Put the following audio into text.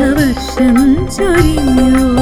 വർഷം ചൊരിഞ്ഞു.